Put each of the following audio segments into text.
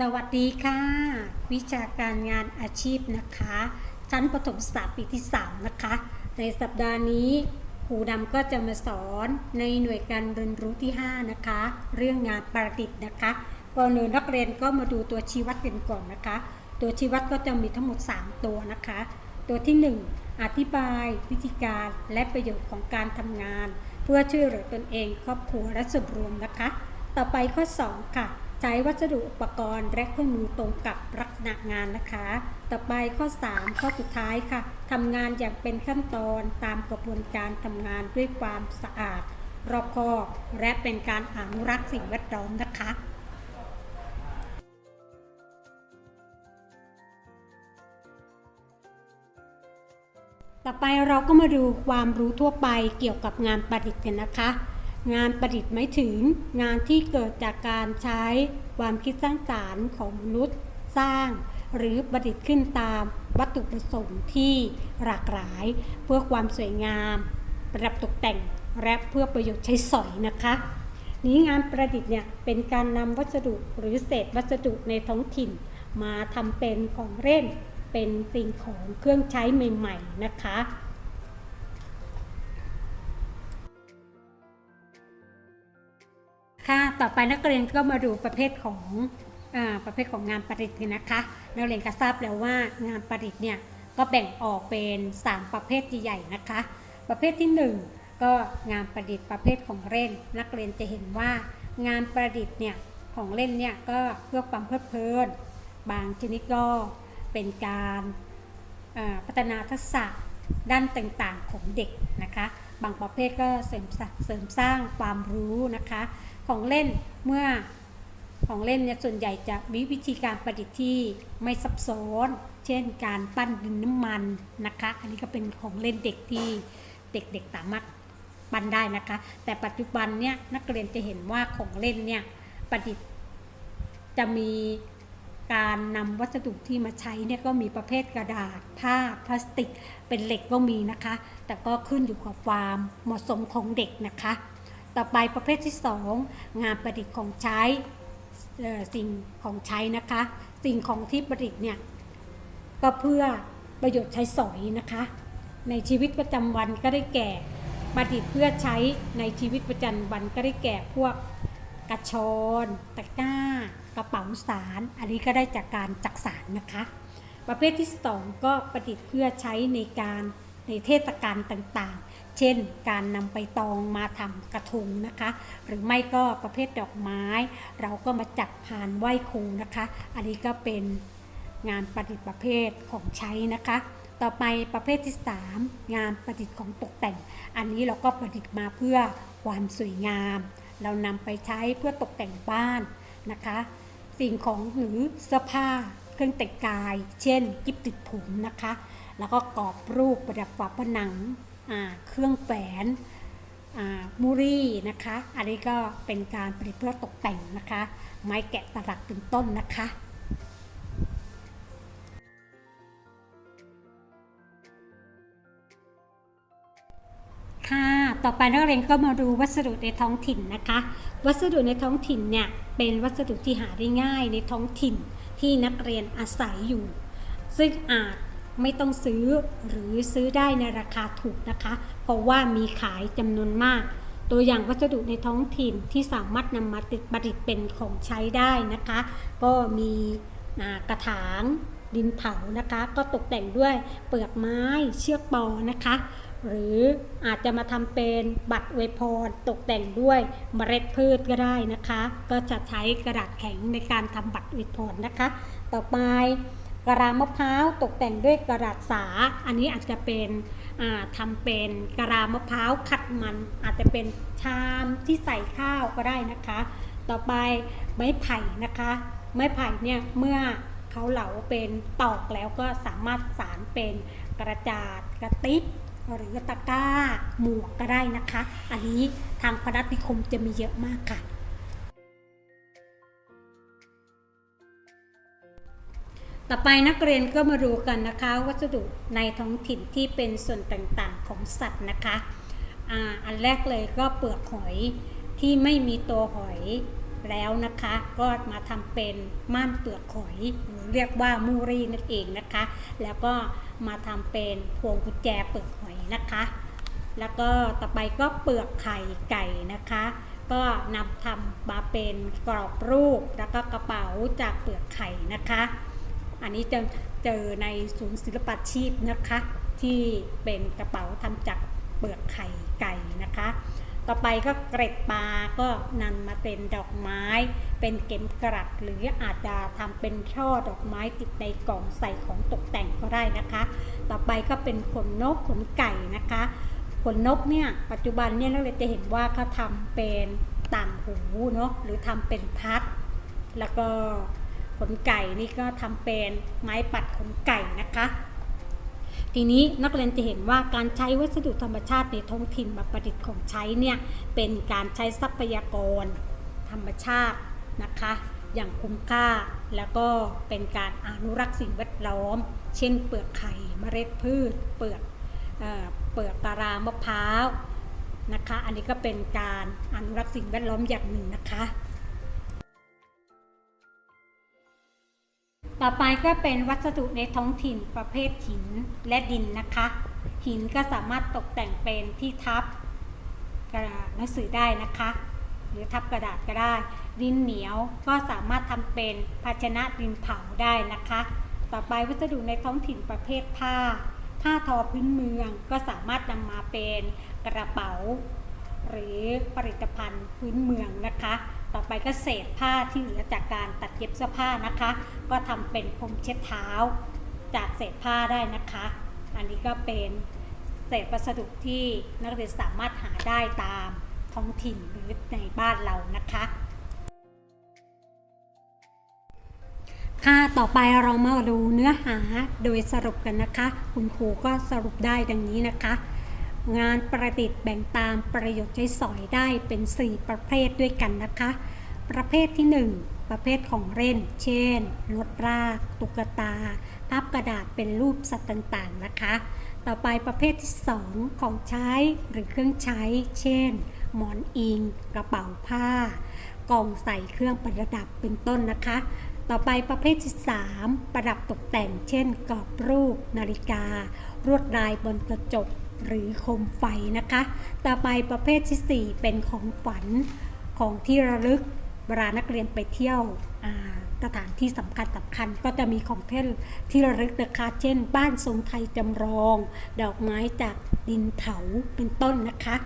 สวัสดีค่ะ วิชาการงานอาชีพนะคะ ชั้นประถมศึกษาปีที่ 3 นะคะ ในสัปดาห์นี้ครูดำก็จะมาสอนในหน่วยการเรียนรู้ที่ 5 นะคะ เรื่องงานประดิษฐ์นะคะก่อนอื่นนักเรียนก็มาดูตัวชี้วัดกันก่อนนะคะ ตัวชี้วัดก็จะมีทั้งหมด 3 ตัวนะคะ ตัวที่ 1 อธิบาย วิธีการและประโยชน์ของการทำงาน เพื่อช่วยเหลือตนเอง ครอบครัวและส่วนรวมนะคะ ต่อไปข้อ 2 ค่ะ ช้วัสดุอุปกรณ์และเครื่องมือตรงกับลักษณะงานนะคะ ต่อไปข้อ 3 ข้อสุดท้ายค่ะทำงานอย่างเป็นขั้นตอนตามกระบวนการทำงานด้วยความสะอาด รอบคอบและเป็นการอนุรักษ์สิ่งแวดล้อมนะคะต่อไปเราก็มาดูความรู้ทั่วไปเกี่ยวกับงานประดิษฐ์กันนะคะ งานประดิษฐ์หมายถึง งานที่เกิดจากการใช้ความคิดสร้างสารรค์ของมนุษย์สร้าง หรือประดิษฐ์ขึ้นตามวัตถุประสงค์ที่หลากหลาย เพื่อความสวยงาม ประดับตกแต่งและเพื่อประโยชน์ใช้สอยนะคะนี้งานประดิษฐ์เนี่ยเป็นการนำวัสดุหรือเศษวัสดุในท้องถิ่น มาทำเป็นของเล่นเป็นสิ่งของเครื่องใช้ใหม่ ๆ นะคะ ค่ะ ต่อไปนักเรียนก็มาดูประเภทของอประเภทของงานประดิษฐ์นะคะ นักเรียนก็ทราบแล้วว่างานประดิษฐ์เนี่ยก็แบ่งออกเป็น 3 ประเภทใหญ่ๆนะคะ ประเภทที่ 1 ก็งานประดิษฐ์ประเภทของเล่น นักเรียนจะเห็นว่างานประดิษฐ์เนี่ยของเล่นเนี่ยก็เพื่อความเพลิดเพลิน บางชนิดก็เป็นการพัฒนาทักษะด้านต่างๆของเด็กนะคะ บางประเภทก็เสริมสร้างเสริมสร้างความรู้นะคะ ของเล่นเมื่อของเล่นเนี่ยส่วนใหญ่จะมีวิธีการประดิษฐ์ที่ไม่ซับซ้อน เช่นการปั้นดินน้ำมันนะคะ อันนี้ก็เป็นของเล่นเด็กที่เด็กๆสามารถปั้นได้นะคะ แต่ปัจจุบันเนี่ยนักเรียนจะเห็นว่าของเล่นเนี่ยประดิษฐ์จะมี การนำวัสดุที่มาใช้เนี่ยก็มีประเภทกระดาษ ผ้าพลาสติก เป็นเหล็กก็มีนะคะ แต่ก็ขึ้นอยู่กับความเหมาะสมของเด็กนะคะ ต่อไปประเภทที่ 2 งานประดิษฐ์ของใช้สิ่งของใช้นะคะ สิ่งของที่ประดิษฐ์เนี่ยก็เพื่อประโยชน์ใช้สอยนะคะ ในชีวิตประจำวันก็ได้แก่ประดิษฐ์เพื่อใช้ในชีวิตประจำวันก็ได้แก่พวกกระชอนตะกร้า กระเป๋าสาร อันนี้ก็ได้จากการจักสารนะคะ ประเภทที่ 2 ก็ประดิษฐ์เพื่อใช้ในการในเทศกาลต่างๆ เช่น การนำใบตองมาทำกระทงนะคะ หรือไม่ก็ประเภทดอกไม้ เราก็มาจัดพานไหว้ครูนะคะ อันนี้ก็เป็นงานประดิษฐ์ประเภทของใช้นะคะ ต่อไปประเภทที่ 3 งานประดิษฐ์ของตกแต่ง อันนี้เราก็ประดิษฐ์มาเพื่อความสวยงาม เรานำไปใช้เพื่อตกแต่งบ้านนะคะ สิ่งของหรือเสื้อผ้า เครื่องแต่งกาย เช่นกิบติดผมนะคะ แล้วก็กรอบรูปประดับฝาผนัง เครื่องแฝนมูรี่นะคะ อันนี้ก็เป็นการประดิษฐ์เพื่อตกแต่งนะคะ ไม้แกะสลักเป็นต้นนะคะ ต่อไปนักเรียนก็มาดูวัสดุในท้องถิ่นนะคะ วัสดุในท้องถิ่นเนี่ยเป็นวัสดุที่หาได้ง่ายในท้องถิ่นที่นักเรียนอาศัยอยู่ ซึ่งอาจไม่ต้องซื้อหรือซื้อได้ในราคาถูกนะคะ เพราะว่ามีขายจำนวนมาก ตัวอย่างวัสดุในท้องถิ่นที่สามารถนำมาติดประดิษฐ์เป็นของใช้ได้นะคะ ก็มีกระถางดินเผานะคะ ก็ตกแต่งด้วยเปลือกไม้เชือกปอนะคะ หรืออาจจะมาทำเป็นบัตรอวพรตกแต่งด้วยเมล็ดพืชก็ได้นะคะ ก็จะใช้กระดาษแข็งในการทำบัตรอวพรนะคะ ต่อไปกระลามะพร้าวตกแต่งด้วยกระดาษสา อันนี้อาจจะเป็นอ่าทำเป็นกระลามะพร้าวขัดมัน อาจจะเป็นชามที่ใส่ข้าวก็ได้นะคะ ต่อไปไม้ไผ่นะคะ ไม้ไผ่เนี่ยเมื่อเขาเหลาเป็นตอกแล้วก็สามารถสารเป็นกระจาดกระติบ หรือตะกร้าหมวกก็ได้นะคะ อันนี้ทางพนัสนิคมจะมีเยอะมากค่ะ ต่อไปนักเรียนก็มาดูกันนะคะ วัสดุในท้องถิ่นที่เป็นส่วนต่างๆของสัตว์นะคะอ่าอันแรกเลยก็เปลือกหอยที่ไม่มีตัวหอยแล้วนะคะก็มาทำเป็นม่านเปลือกหอยหรือเรียกว่ามูรีนั่นเองนะคะ แล้วก็ มาทำเป็นพวงกุญแจเปลือกหอยนะคะ แล้วก็ต่อไปก็เปลือกไข่ไก่นะคะ ก็นำทำมาเป็นกรอบรูปแล้วก็กระเป๋าจากเปลือกไข่นะคะ อันนี้จะเจอในศูนย์ศิลปาชีพนะคะ ที่เป็นกระเป๋าทำจากเปลือกไข่ไก่นะคะ ต่อไปก็เกร็ดปลาก็นำมาเป็นดอกไม้ เป็นเข็มกลัดหรืออาจจะทำเป็นช่อดอกไม้ติดในกล่องใส่ของตกแต่งก็ได้นะคะ ต่อไปก็เป็นขนนกขนไก่นะคะขนนกเนี่ยปัจจุบันเนี่ยเราเลยจะเห็นว่าเขาทำเป็นต่างหูเนาะหรือทำเป็นพัด แล้วก็ขนไก่นี่ก็ทำเป็นไม้ปัดขนไก่นะคะ ทีนี้นักเรียนจะเห็นว่าการใช้วัสดุธรรมชาติในท้องถิ่นมาประดิษฐ์ของใช้เนี่ยเป็นการใช้ทรัพยากร ธรรมชาตินะคะ อย่างคุ้มค่าแล้วก็เป็นการอนุรักษ์สิ่งแวดล้อม เช่น เปลือกไข่เมล็ดพืช เปลือกเอเปลือกกะลามะพร้าวนะคะ อันนี้ก็เป็นการอนุรักษ์สิ่งแวดล้อมอย่างหนึ่งนะคะ ต่อไปก็เป็นวัสดุในท้องถิ่นประเภทหินและดินนะคะ หินก็สามารถตกแต่งเป็นที่ทับกระดาษหนังสือได้นะคะ หรือทับกระดาษก็ได้ ดินเหนียวก็สามารถทำเป็นภาชนะดินเผาได้นะคะ ต่อไปวัสดุในท้องถิ่นประเภทผ้า ผ้าทอพื้นเมืองก็สามารถนำมาเป็นกระเป๋า หรือผลิตภัณฑ์พื้นเมืองนะคะ ต่อไปก็เศษผ้าที่เหลือจากการตัดเย็บเสื้อผ้านะคะ ก็ทำเป็นพรมเช็ดเท้า จากเศษผ้าได้นะคะ อันนี้ก็เป็นเศษวัสดุที่นักเรียนสามารถหาได้ตามท้องถิ่นหรือในบ้านเรานะคะค่ะ ต่อไปเรามาดูเนื้อหาโดยสรุปกันนะคะ คุณครูก็สรุปได้ดังนี้นะคะ งานประดิษฐ์แบ่งตามประโยชน์ใช้สอยได้เป็น 4 ประเภทด้วยกันนะคะ ประเภทที่ 1 ประเภทของเล่น เช่นรถรากตุ๊กตา พับกระดาษเป็นรูปสัตว์ต่างๆนะคะ ต่อไปประเภทที่ 2 ของใช้หรือเครื่องใช้ เช่น หมอนอิง กระเป๋าผ้ากล่องใส่เครื่องประดับเป็นต้นนะคะ ต่อไปประเภทที่3ประดับตกแต่ง เช่นกรอบรูป นาฬิกา รวดลายบนกระจก หรือโคมไฟนะคะ ต่อไปประเภทที่ 4 เป็นของฝันของที่ระลึกเวลานักเรียนไปเที่ยวสถานที่สำคัญสำคัญก็จะมีของเท่นที่ระลึกนะคะ เช่น บ้านทรงไทยจำลอง ดอกไม้จากดินเผาเป็นต้นนะคะ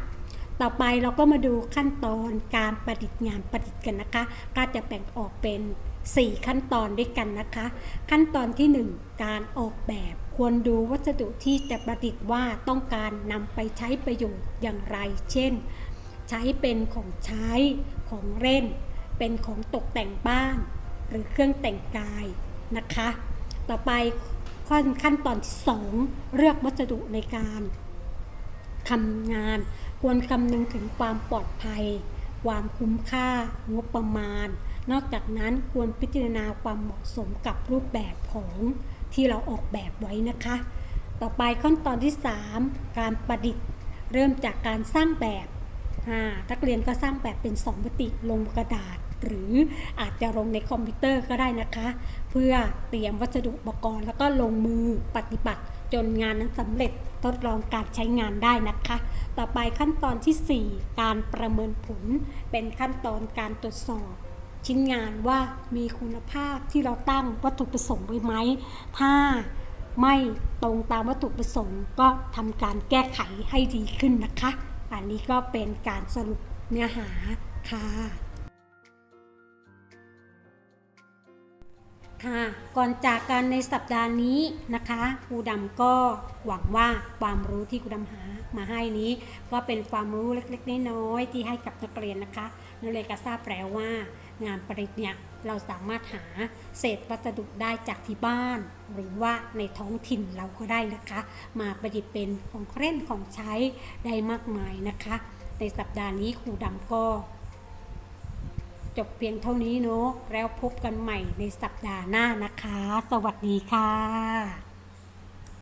ต่อไปเราก็มาดูขั้นตอนการประดิษฐ์งานประดิษฐ์กันนะคะ ก็จะแบ่งออกเป็น 4 ขั้นตอนด้วยกันนะคะ ขั้นตอนที่ 1 การออกแบบ ควรดูวัสดุที่จะประดิษฐ์ว่าต้องการนำไปใช้ประโยชน์อย่างไร เช่น ใช้เป็นของใช้ของเล่น เป็นของตกแต่งบ้าน หรือเครื่องแต่งกายนะคะ ต่อไปขั้นขั้นตอนที่ 2 เลือกวัสดุในการทำงาน ควรคำนึงถึงความปลอดภัย ความคุ้มค่างบประมาณ นอกจากนั้นควรพิจารณาความเหมาะสมกับรูปแบบของที่เราออกแบบไว้นะคะ ต่อไปขั้นตอนที่ 3 การประดิษฐ์ เริ่มจากการสร้างแบบนักเรียนก็สร้างแบบเป็นสองมิติลงกระดาษ หรืออาจจะลงในคอมพิวเตอร์ก็ได้นะคะ เพื่อเตรียมวัสดุอุปกรณ์แล้วก็ลงมือปฏิบัติ จนงานนั้นสำเร็จทดลองการใช้งานได้นะคะ ต่อไปขั้นตอนทีสี่ 4 การประเมินผล เป็นขั้นตอนการตรวจสอบ ชิ้นงานว่ามีคุณภาพที่เราตั้งวัตถุประสงค์ไว้ไหม ถ้าไม่ตรงตามวัตถุประสงค์ ก็ทำการแก้ไขให้ดีขึ้นนะคะ อันนี้ก็เป็นการสรุปเนื้อหาค่ะ ค่ะก่อนจากกันในสัปดาห์นี้นะคะครูดำก็หวังว่าความรู้ที่ครูดำหามาให้นี้ ก็เป็นความรู้เล็กๆน้อยๆที่ให้กับนักเรียนนะคะนักเรียนก็ทราบแล้วว่างานประดิษฐ์เนี่ยเราสามารถหาเศษวัสดุได้จากที่บ้าน หรือว่าในท้องถิ่นเราก็ได้นะคะ มาประดิษฐ์เป็นของเล่นของใช้ได้มากมายนะคะ ในสัปดาห์นี้ครูดำก็ จบเพียงเท่านี้เนาะแล้วพบกันใหม่ในสัปดาห์หน้านะคะ สวัสดีค่ะ